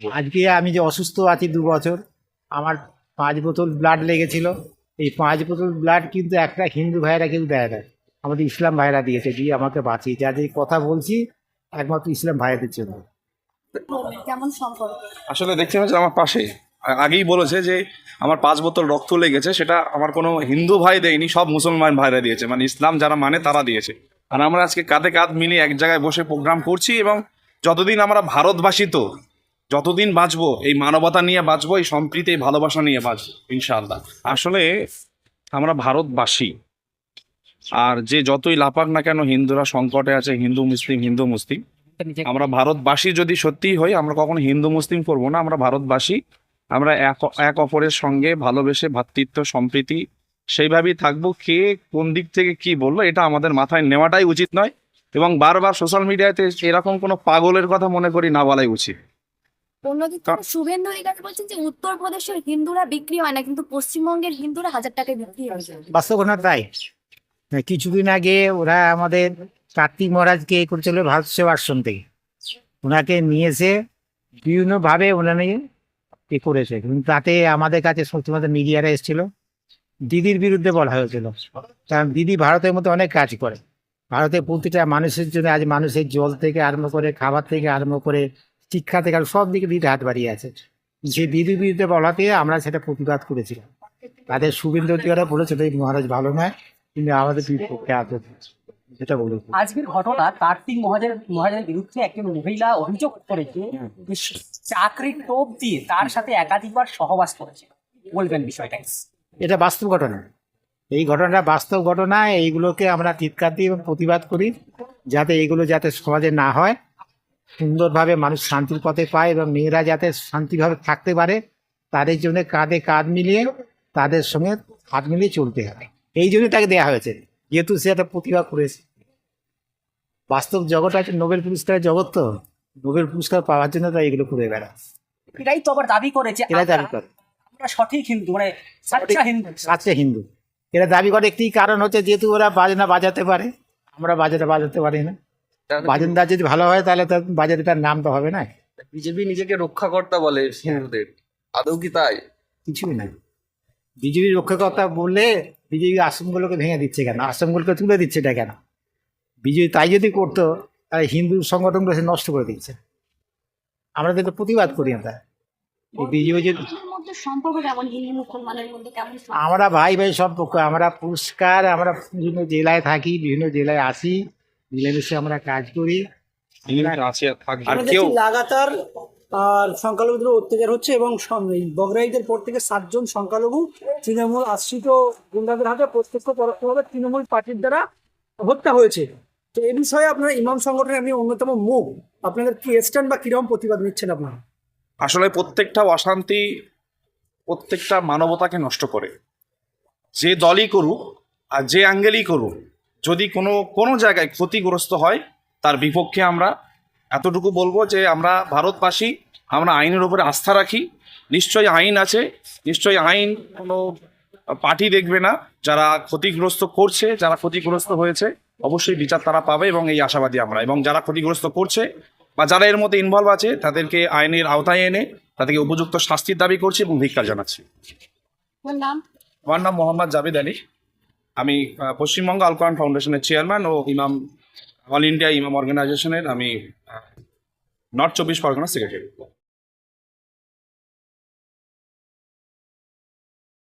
আজকে আমি যে অসুস্থ আছি দু বছর আমার পাঁচ বোতল ব্লাড লেগেছিল। এই পাঁচ বোতল ব্লাড কিন্তু একটা হিন্দু ভাইরা কেউ দেয় না। আমাদের ইসলাম ভাইরা দিয়েছে দিয়ে আমাকে বাঁচিয়েছে। আজ এই কথা বলছি একমাত্র ইসলাম ভাইদের জন্য। কেমন সম্পর্ক? আসলে দেখতে পাচ্ছেন আমার পাশে। আগেই বলেছে যে আমার পাঁচ বোতল রক্ত লেগেছে সেটা আমার কোনো হিন্দু ভাই দেয়নি সব মুসলমান ভাইরা দিয়েছে। মানে ইসলাম যারা মানে তারা দিয়েছে। আর আমরা আজকে কাঁধে কাঁধ মিলিয়ে এক জায়গায় বসে প্রোগ্রাম করছি এবং যতদিন আমরা ভারতবাসী তো যতদিন বাঁচবো, এই মানবতা নিয়ে বাঁচবো, এই সম্প্রীতি ভালোবাসা নিয়ে বাঁচবো, ইনশাআল্লাহ। আসলে আমরা ভারতবাসী, আর যে যতই লাপাক না কেন, হিন্দুরা সংকটে আছে, হিন্দু মুসলিম হিন্দু মুসলিম, আমরা ভারতবাসী যদি সত্যিই হই, আমরা কখনো হিন্দু মুসলিম করব না, আমরা ভারতবাসী, আমরা এক এক অপরের সঙ্গে ভালোবেসে ভ্রাতৃত্ব সম্প্রীতি, সেইভাবেই থাকব। কে কোন দিক থেকে কি বলল, এটা আমাদের মাথায় নেওয়াটাই উচিত নয়। এবং বারবার সোশ্যাল মিডিয়াতে এরকম কোনো পাগলের কথা মনে করি না বলাই উচিত। অন্যদিকে শুভেন্দু অধিকারী বলছেন যে উত্তরপ্রদেশের হিন্দুরা বিক্রি হয় না কিন্তু পশ্চিমবঙ্গের হিন্দুরা হাজার টাকায় বিক্রি হয়। বাস্তব ঘটনা তাই কিছুদিন আগে ওরা আমাদের কার্তিক মহারাজকে এ করেছিল ভারত সেবা আশ্রম থেকে ওনাকে নিয়েছে বিভিন্নভাবে ওনা নিয়ে এ করেছে। কিন্তু তাতে আমাদের কাছে সত্যি মিডিয়ারা এসেছিল। দিদির বিরুদ্ধে বলা হয়েছিল। কারণ দিদি ভারতের মধ্যে অনেক কাজ করে। ভারতের প্রতিটা মানুষের জন্য আজ মানুষের জল থেকে আরম্ভ করে খাবার থেকে আরম্ভ করে শিক্ষা থেকে সব দিকে দিদি হাত বাড়িয়ে আছে। যে দিদির বিরুদ্ধে বলাতে আমরা সেটা প্রতিবাদ করেছিলাম। তাদের শুভেন্দু অধিকারা বলেছিল এই মহারাজ ভালো নয় কিন্তু আমাদের বিপক্ষে আছে যেটা বলেছে আজকের ঘটনা কার্তিক মহাজের মহাজের বিরুদ্ধে একজন মহিলা অভিযোগ করেছে চাকরির টোপ দিয়ে তার সাথে একাধিকবার সহবাস করেছে। বলবেন বিষয়টা। এটা বাস্তব ঘটনা। এই ঘটনাটা বাস্তব ঘটনা এইগুলোকে আমরা চিৎকার দিই এবং প্রতিবাদ করি যাতে এগুলো যাতে সমাজে না হয়। সুন্দরভাবে মানুষ শান্তির পথে পায় এবং মেয়েরা যাতে শান্তিভাবে থাকতে পারে তাদের জন্য কাঁধে কাঁধ মিলিয়ে তাদের সঙ্গে হাত মিলিয়ে চলতে হবে। এই জন্যই তাকে দেওয়া হয়েছে যেহেতু সে একটা প্রতিভা করেছে। বাস্তব জগৎ আছে নোবেল পুরস্কারের জগৎ তো। নোবেল পুরস্কার পাওয়ার জন্য তাই এগুলো করে বেড়া এটাই তো আবার দাবি করেছে এরাই দাবি করে। আমরা সঠিক হিন্দু মানে সাচ্চা হিন্দু। আছে হিন্দু। এরা দাবি করে একটি কারণ হচ্ছে যেহেতু ওরা বাজনা বাজাতে পারে আমরা বাজাতে বাজাতে পারি না। বাজনদার যদি ভালো হয় তাহলে তো বাজারে তার নাম তো হবে না। বিজেপি নিজেকে রক্ষাকর্তা বলে হিন্দুদের আদৌ কি তাই? কিছুই নাই বিজেপি রক্ষাকর্তা বললে বিজেপি আশ্রমগুলোকে ভেঙে দিচ্ছে কেন? আশ্রমগুলোকে তুলে দিচ্ছে এটা কেন? বিজেপি তাই যদি করতো তাহলে হিন্দু সংগঠনগুলো সে নষ্ট করে দিচ্ছে আমরা তো প্রতিবাদ করি আমরা। বিজেপি যদি? আমরা ভাই ভাই সম্পর্ক আমরা পুরস্কার আমরা বিভিন্ন জেলায় থাকি বিভিন্ন জেলায় আসি। মিলেমিশে আমরা কাজ করি। আর কেউ লাগাতার আর সংখ্যালঘুদের অত্যাচার হচ্ছে এবং বগরাইদের পর থেকে সাতজন সংখ্যালঘু তৃণমূল আশ্রিত গুন্ডাদের হাতে প্রত্যক্ষ পরোক্ষভাবে তৃণমূল পার্টির দ্বারা হত্যা হয়েছে। তো এই বিষয়ে আপনার ইমাম সংগঠনের আপনি অন্যতম মুখ। আপনাদের কি স্ট্যান্ড বা কীরকম প্রতিবাদ নিচ্ছেন আপনারা? আসলে প্রত্যেকটা অশান্তি প্রত্যেকটা মানবতাকে নষ্ট করে। যে দলই করুক আর যে অ্যাঙ্গেলই করুক যদি কোনো কোনো জায়গায় ক্ষতিগ্রস্ত হয় তার বিপক্ষে আমরা এতটুকু বলব যে আমরা ভারতবাসী আমরা আইনের উপরে আস্থা রাখি। নিশ্চয়ই আইন আছে নিশ্চয়ই আইন কোনো পার্টি দেখবে না যারা ক্ষতিগ্রস্ত করছে যারা ক্ষতিগ্রস্ত হয়েছে অবশ্যই বিচার তারা পাবে এবং এই আশাবাদী আমরা। এবং যারা ক্ষতিগ্রস্ত করছে বা যারা এর মধ্যে ইনভলভ আছে তাদেরকে আইনের আওতায় এনে তাদেরকে উপযুক্ত শাস্তির দাবি করছি এবং ধিক্কার জানাচ্ছি। আমার নাম মোহাম্মদ জাবেদ আলী। আমি পশ্চিমবঙ্গ আলকান ফাউন্ডেশনের চেয়ারম্যান ও ইমাম, অল ইন্ডিয়া ইমাম অর্গানাইজেশনের আমি নর্থ চব্বিশ পরগনা সেক্রেটারি।